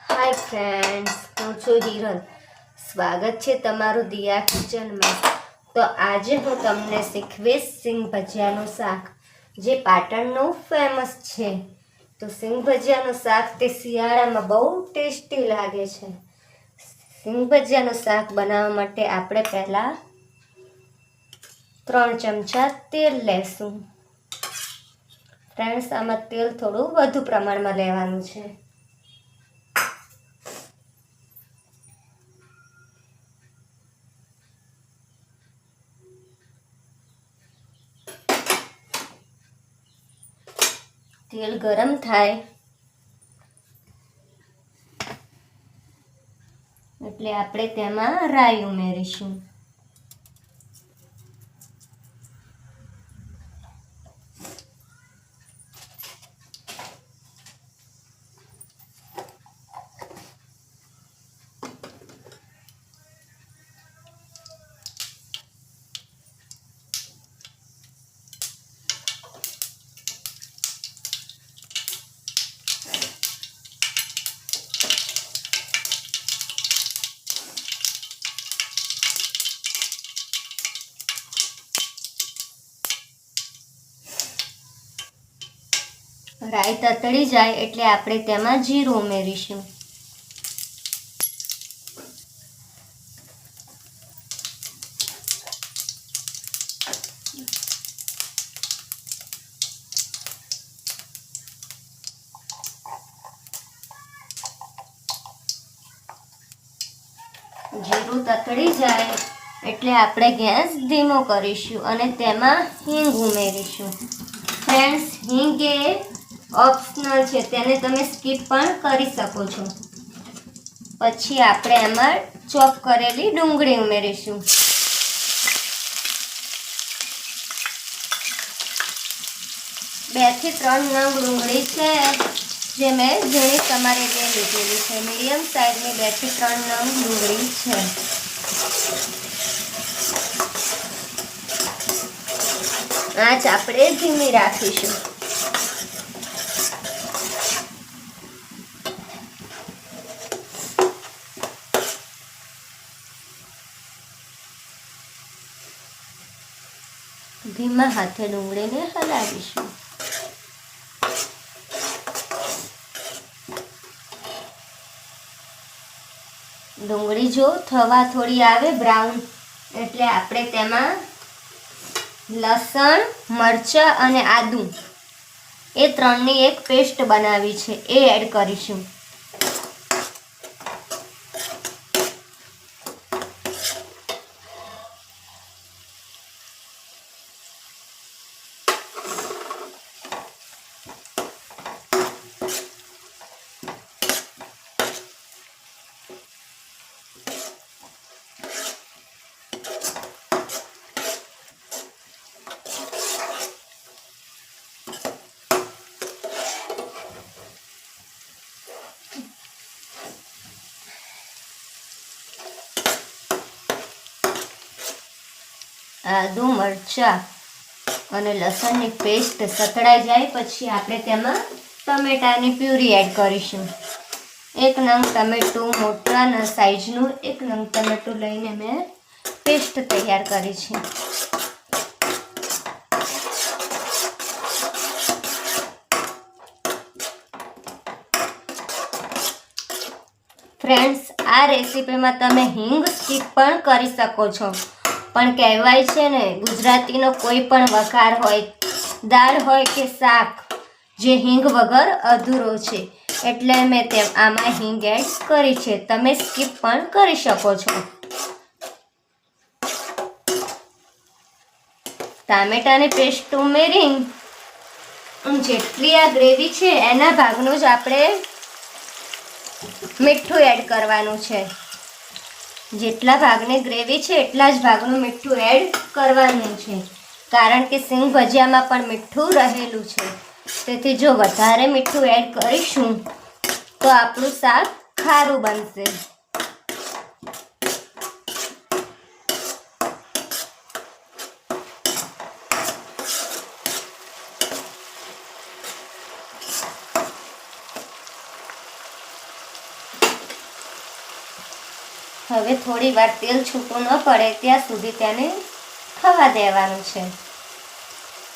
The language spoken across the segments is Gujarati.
હાય ફ્રેન્ડ્સ હું છું હિરલ. સ્વાગત છે તમારું દિયા કિચનમાં. તો આજે હું તમને શીખવીશ સિંગ ભજીયાનું શાક, જે પાટણનું ફેમસ છે. તો સિંગ ભજીયાનું શાક તે શિયાળામાં બહુ ટેસ્ટી લાગે છે. સિંગ ભજીયાનું શાક બનાવવા માટે આપણે પહેલાં ત્રણ ચમચા તેલ લેશું. ફ્રેન્ડ્સ આમાં તેલ થોડું વધુ પ્રમાણમાં લેવાનું છે. તેલ ગરમ થાય. એટલે આપણે તેમાં રાઈ ઉમેરીશું. રાઈ તતળી જાય એટલે આપણે તેમાં જીરું ઉમેરીશું. જીરું તતડી જાય એટલે આપણે ગેસ ધીમો કરીશું અને તેમાં હિંગ ઉમેરીશું. ફ્રેન્ડ્સ, હિંગ એ ઓપ્શનલ છે, તેને તમે સ્કીપ પણ કરી શકો છો. પછી આપણે એમાં ચોપ કરેલી ડુંગળી ઉમેરીશું. બેથી ત્રણ નંગ ડુંગળી છે, જે મેં ઝીણી તમારે બે લીધેલી છે. મીડિયમ સાઈઝની બેથી ત્રણ નંગ ડુંગળી છે. આંચ આપણે ધીમી રાખીશું. ધીમા હાથે ડુંગળીને હલાવીશું. ડુંગળી જો થવા થોડી આવે બ્રાઉન, એટલે આપણે તેમાં લસણ, મરચાં અને આદું. એ ત્રણની એક પેસ્ટ બનાવી છે, એ એડ કરીશું. આદુ, મરચાં અને લસણની પેસ્ટ સતળાઈ જાય પછી આપણે તેમાં ટમેટાની પ્યુરી એડ કરીશું. એક નંગ ટમેટું મોટાના સાઈઝનું એક નંગ ટમેટું લઈને મેં પેસ્ટ તૈયાર કરી છે. ફ્રેન્ડ્સ, આ રેસીપીમાં તમે હિંગ સ્કીપ પણ કરી શકો છો. પણ કહેવાય છે ને, ગુજરાતીનો કોઈ પણ વઘાર હોય, દાળ હોય કે શાક, જે હિંગ વગર અધૂરો છે. એટલે મેં તેમ આમાં હિંગ એડ કરી છે. તમે સ્કીપ પણ કરી શકો છો. ટામેટાની પેસ્ટ ઉમેરી. જેટલી આ ગ્રેવી છે, એના ભાગનું જ આપણે મીઠું એડ કરવાનું છે. જેટલા ભાગને ગ્રેવી છે, એટલા જ ભાગનું મીઠું એડ કરવાનું છે. કારણ કે સિંગ ભજીયામાં પણ મીઠું રહેલું છે. તેથી જો વધારે મીઠું એડ કરીશું, તો આપણું શાક ખારું બનશે. હવે થોડી વાર તેલ છૂટું ન પડે ત્યાં સુધી તેને થવા દેવાનું છે.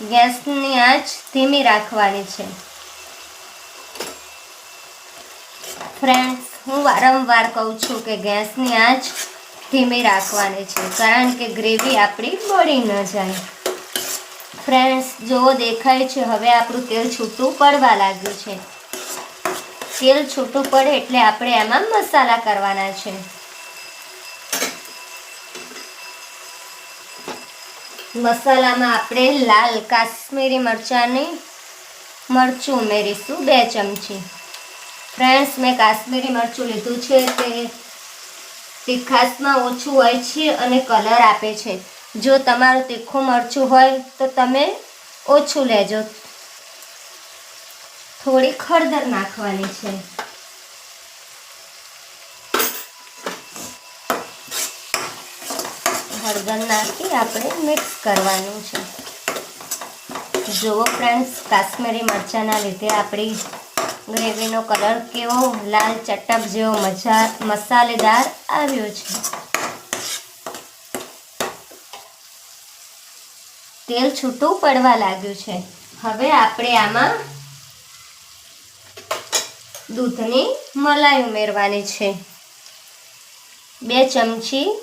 ગેસની આંચ ધીમી રાખવાની છે. ફ્રેન્ડ્સ, હું વારંવાર કહું છું કે ગેસની આંચ ધીમી રાખવાની છે, કારણ કે ગ્રેવી આપણી બળી ન જાય. ફ્રેન્ડ્સ જો દેખાય છે, હવે આપણું તેલ છૂટું પડવા લાગ્યું છે. તેલ છૂટું પડે એટલે આપણે એમાં મસાલા કરવાના છે. મસાલામાં આપણે લાલ કાશ્મીરી મરચાંની મરચું ઉમેરીશું, બે ચમચી. ફ્રેન્ડ્સ, મેં કાશ્મીરી મરચું લીધું છે તે તીખાસમાં ઓછું હોય છે અને કલર આપે છે. જો તમારું તીખું મરચું હોય તો તમે ઓછું લેજો. થોડી ખળદર નાખવાની છે. હળદર નાખી આપણે મિક્સ કરવાનું છે. જુઓ ફ્રેન્ડ્સ કાશ્મીરી મરચાંના લીધે આપણી ગ્રેવીનો કલર કેવો લાલ ચટક જેવો મજા, મસાલેદાર આવ્યો છે. તેલ છૂટું પડવા લાગ્યું છે. હવે આપણે આમાં દૂધની મલાઈ ઉમેરવાની છે. બે ચમચી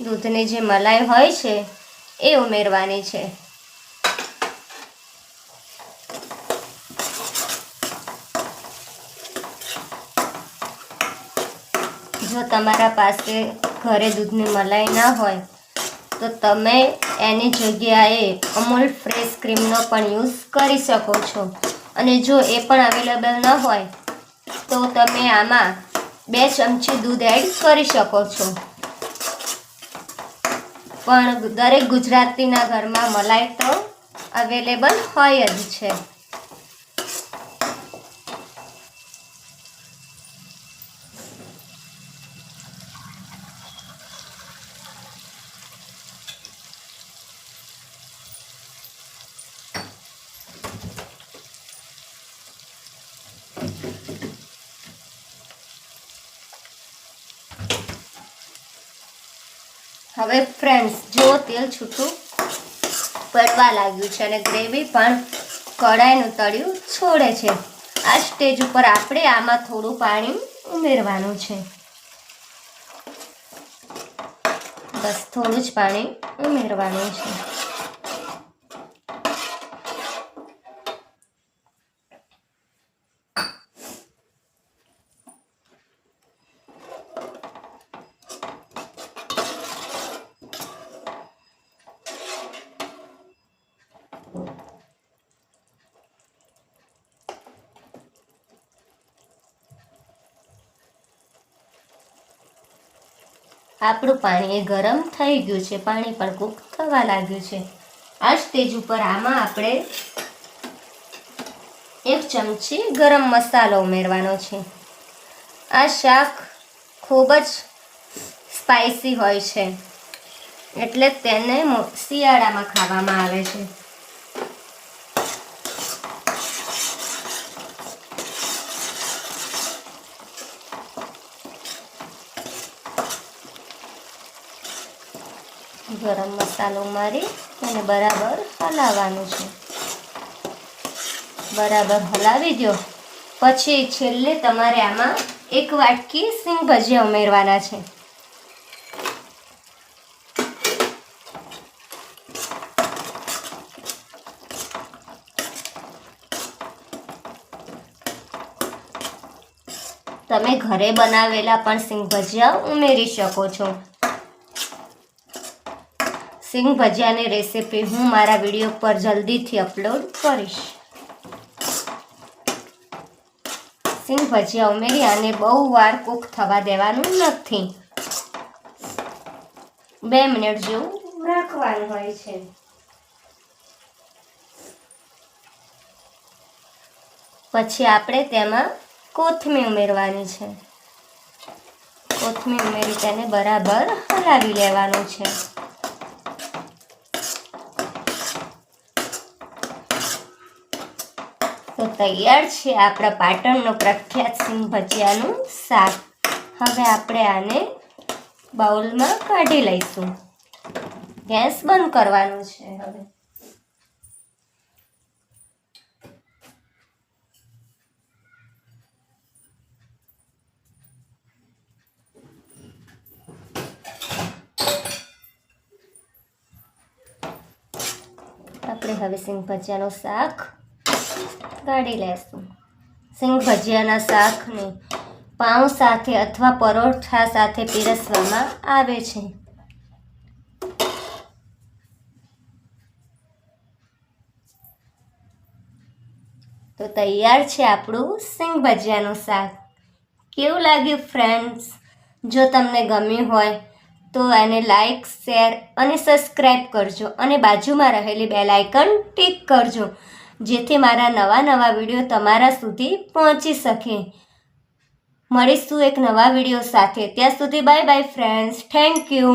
દૂધની જે મલાઈ હોય છે, એ ઉમેરવાની છે. જો તમારા પાસે ઘરે દૂધની મલાઈ ના હોય, તો તમે એની જગ્યાએ અમૂલ ફ્રેશ ક્રીમનો પણ યુઝ કરી શકો છો. અને જો એ પણ અવેલેબલ ન હોય, તો તમે આમાં બે ચમચી દૂધ એડ કરી શકો છો. પણ દરેક ગુજરાતીના ઘરમાં મલાઈ તો અવેલેબલ હોય જ છે. હવે ફ્રેન્ડ્સ જો તેલ છૂટું પડવા લાગ્યું છે અને ગ્રેવી પણ કઢાઈનું તળિયું છોડે છે. આ સ્ટેજ ઉપર આપણે આમાં થોડું પાણી ઉમેરવાનું છે. બસ થોડું જ પાણી ઉમેરવાનું છે. આપણું પાણી એ ગરમ થઈ ગયું છે. પાણી પણ કૂક થવા લાગ્યું છે. આ સ્ટેજ ઉપર આમાં આપણે એક ચમચી ગરમ મસાલો ઉમેરવાનો છે. આ શાક ખૂબ જ સ્પાઇસી હોય છે. એટલે તેને શિયાળામાં ખાવામાં આવે છે. ગરમ મસાલો મારી અને બરાબર હલાવવાનું છે. બરાબર હલાવી દો પછી છેલ્લે તમારે આમાં એક વાટકી સિંગ ભજીયા ઉમેરવાના છે. તમે ઘરે બનાવેલા પણ સિંગ ભજીયા ઉમેરી શકો છો. સિંગ ભજીયાની રેસીપી હું મારા વીડિયો પર જલ્દીથી અપલોડ કરીશ. સિંગ ભજીયા ઉમેરી અને બહુ વાર કૂક થવા દેવાનું નથી. બે મિનિટ જેવું રાખવાનું હોય છે. પછી આપણે તેમાં કોથમીર ઉમેરવાની છે. કોથમીર ઉમેરી તેને બરાબર હલાવી લેવાનું છે. તૈયાર છે આપણા પાટણનો પ્રખ્યાત સિંગ ભજીયાનું શાક. હવે આપણે આને બાઉલમાં કાઢી લઈશું. ગેસ બંધ કરવાનો છે હવે. આપણે હવે સિંગ ભજીયાનું શાક કાઢી લેશું. સિંગ ભજીયાના શાકને પાઉં સાથે અથવા પરોઠા સાથે પીરસવામાં આવે છે. તો તૈયાર છે આપણું સિંગ ભજીયાનું શાક. કેવું લાગ્યું ફ્રેન્ડ્સ જો તમને ગમ્યું હોય તો એને લાઈક શેર અને સબસ્ક્રાઈબ કરજો અને બાજુમાં રહેલી બેલ આઇકન ટિક કરજો. જેથી મારા નવા નવા વીડિયો તમારા સુધી પહોંચી શકે. મળીશું એક નવા વીડિયો સાથે. ત્યાં સુધી bye bye friends. Thank you.